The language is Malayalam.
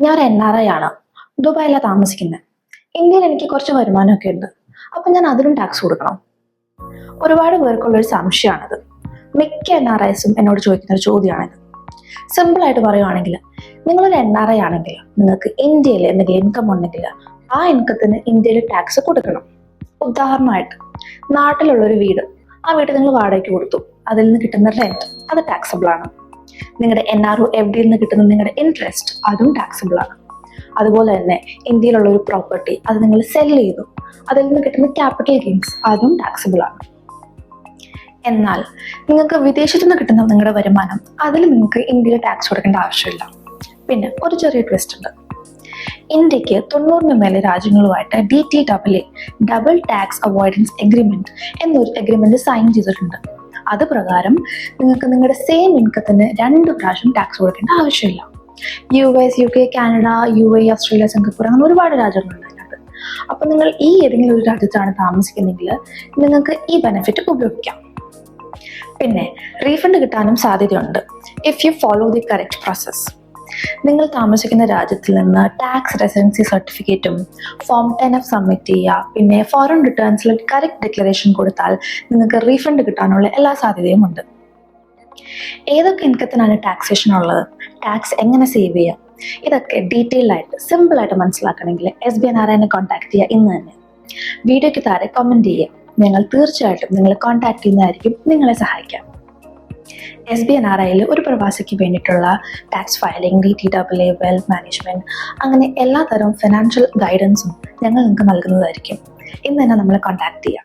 ഞാൻ ഒരു എൻ ആർ ഐ ആണ്. ദുബായിലാണ് താമസിക്കുന്നത് ഇന്ത്യയിൽ എനിക്ക് കുറച്ച് വരുമാനമൊക്കെ ഉണ്ട്. അപ്പൊ ഞാൻ അതിനും ടാക്സ് കൊടുക്കണം. ഒരുപാട് പേർക്കുള്ളൊരു സംശയമാണിത്. മിക്ക എൻ ആർ ഐസും എന്നോട് ചോദിക്കുന്ന ഒരു ചോദ്യമാണിത്. സിമ്പിൾ ആയിട്ട് പറയുവാണെങ്കിൽ നിങ്ങളൊരു എൻ ആർ ഐ ആണെങ്കിൽ നിങ്ങൾക്ക് ഇന്ത്യയിൽ എന്തെങ്കിലും ഇൻകം ഉണ്ടെങ്കിൽ ആ ഇൻകത്തിന് ഇന്ത്യയിൽ ടാക്സ് കൊടുക്കണം. ഉദാഹരണമായിട്ട് നാട്ടിലുള്ളൊരു വീട് ആ വീട് നിങ്ങൾ വാടകയ്ക്ക് കൊടുത്തു. അതിൽ നിന്ന് കിട്ടുന്ന റെന്റ് അത് ടാക്സബിൾ ആണ്. നിങ്ങളുടെ എൻ ആർ ഒ എഫ് ഡിയിൽ നിന്ന് കിട്ടുന്ന നിങ്ങളുടെ ഇൻട്രസ്റ്റ് അതും ടാക്സിബിൾ ആണ്. അതുപോലെ തന്നെ ഇന്ത്യയിലുള്ള ഒരു പ്രോപ്പർട്ടി അത് നിങ്ങൾ സെൽ ചെയ്തു അതിൽ നിന്ന് കിട്ടുന്ന ക്യാപിറ്റൽ ഗെയിൻസ് അതും ടാക്സിബിൾ ആണ്. എന്നാൽ നിങ്ങൾക്ക് വിദേശത്തു നിന്ന് കിട്ടുന്ന നിങ്ങളുടെ വരുമാനം അതിൽ നിങ്ങൾക്ക് ഇന്ത്യയിൽ ടാക്സ് കൊടുക്കേണ്ട ആവശ്യമില്ല. പിന്നെ ഒരു ചെറിയ ട്വിസ്റ്റ് ഉണ്ട്. ഇന്ത്യയ്ക്ക് തൊണ്ണൂറിന് മേലെ രാജ്യങ്ങളുമായിട്ട് D T double A double tax avoidance agreement എന്നൊരു എഗ്രിമെന്റ് സൈൻ ചെയ്തിട്ടുണ്ട്. അത് പ്രകാരം നിങ്ങൾക്ക് നിങ്ങളുടെ സെയിം ഇൻകത്തിന് രണ്ട് പ്രാവശ്യം ടാക്സ് കൊടുക്കേണ്ട ആവശ്യമില്ല. U S U K Canada U A Australia Singapore അങ്ങനെ ഒരുപാട് രാജ്യങ്ങളുണ്ട് അതിനകത്ത്. അപ്പം നിങ്ങൾ ഈ ഏതെങ്കിലും ഒരു രാജ്യത്താണ് താമസിക്കുന്നെങ്കിൽ നിങ്ങൾക്ക് ഈ ബെനിഫിറ്റ് ഉപയോഗിക്കാം. പിന്നെ റീഫണ്ട് കിട്ടാനും സാധ്യതയുണ്ട്. If you follow the correct process നിങ്ങൾ താമസിക്കുന്ന രാജ്യത്തിൽ നിന്ന് ടാക്സ് റെസിഡൻസി സർട്ടിഫിക്കറ്റും ഫോം ടെൻ എഫ് സബ്മിറ്റ് ചെയ്യുക. പിന്നെ ഫോറിൻ റിട്ടേൺസിൽ കറക്റ്റ് ഡിക്ലറേഷൻ കൊടുത്താൽ നിങ്ങൾക്ക് റീഫണ്ട് കിട്ടാനുള്ള എല്ലാ സാധ്യതയും ഉണ്ട്. ഏതൊക്കെ ഇൻകത്തിനാണ് ടാക്സേഷൻ ഉള്ളത്? ടാക്സ് എങ്ങനെ സേവ് ചെയ്യാം? ഇതൊക്കെ ഡീറ്റെയിൽ ആയിട്ട് സിമ്പിൾ ആയിട്ട് മനസ്സിലാക്കണമെങ്കിൽ എസ് ബി എൻ ആർ എന്നെ കോൺടാക്ട് ചെയ്യുക ഇന്ന് തന്നെ. വീഡിയോയ്ക്ക് താഴെ കമന്റ് ചെയ്യുക. ഞങ്ങൾ തീർച്ചയായിട്ടും നിങ്ങളെ കോൺടാക്ട് ചെയ്യുന്നതായിരിക്കും നിങ്ങളെ സഹായിക്കാം. എസ് ബി എൻ ആർ ഐയിൽ ഒരു പ്രവാസിക്ക് വേണ്ടിയിട്ടുള്ള tax filing D T W A wealth management അങ്ങനെ എല്ലാ തരം ഫിനാൻഷ്യൽ ഗൈഡൻസും ഞങ്ങൾ നിങ്ങൾക്ക് നൽകുന്നതായിരിക്കും. ഇന്ന് തന്നെ നമ്മളെ കോൺടാക്ട് ചെയ്യാം.